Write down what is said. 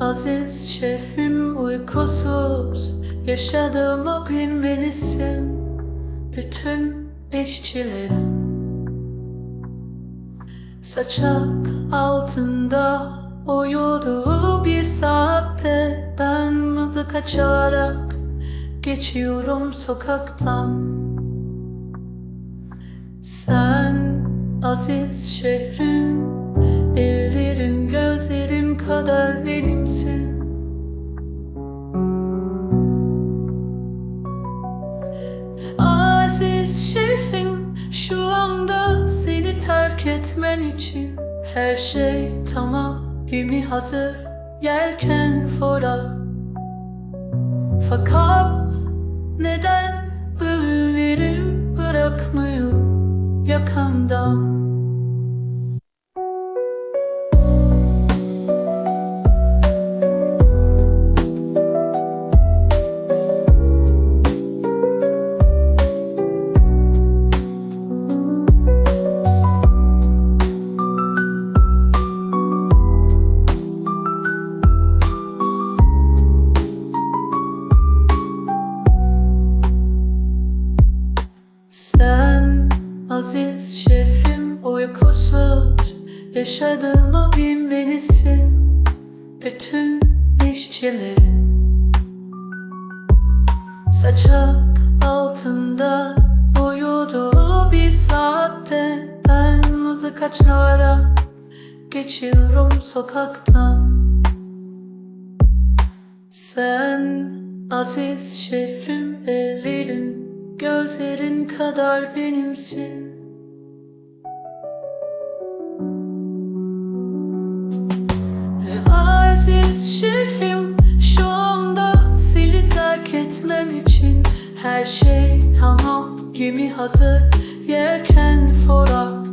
Aziz şehrim uykusuz Yaşadığımı bilmelisin Bütün işçilerin Saçak altında uyuduğu bir saatte Ben mızıka çalarak geçiyorum sokaktan. Sen aziz şehrim kadar benimsin. Aziz şehrim şu anda seni terk etmen için Her şey tamam. Gemi hazır yelken fora. Fakat neden bölülerim bırakmıyor yakamdan aziz şehrim uykusuz. Yaşadığımı bilmelisin. Bütün işçilerin. Saçak altında uyuduğu bir saatte. Ben mızıka çalarak geçiyorum sokaktan. Sen aziz şehrim ellerin Gözlerin kadar benimsin. Ve aziz şehrim şu anda seni terk için Her şey tamam gemi hazır yelken fora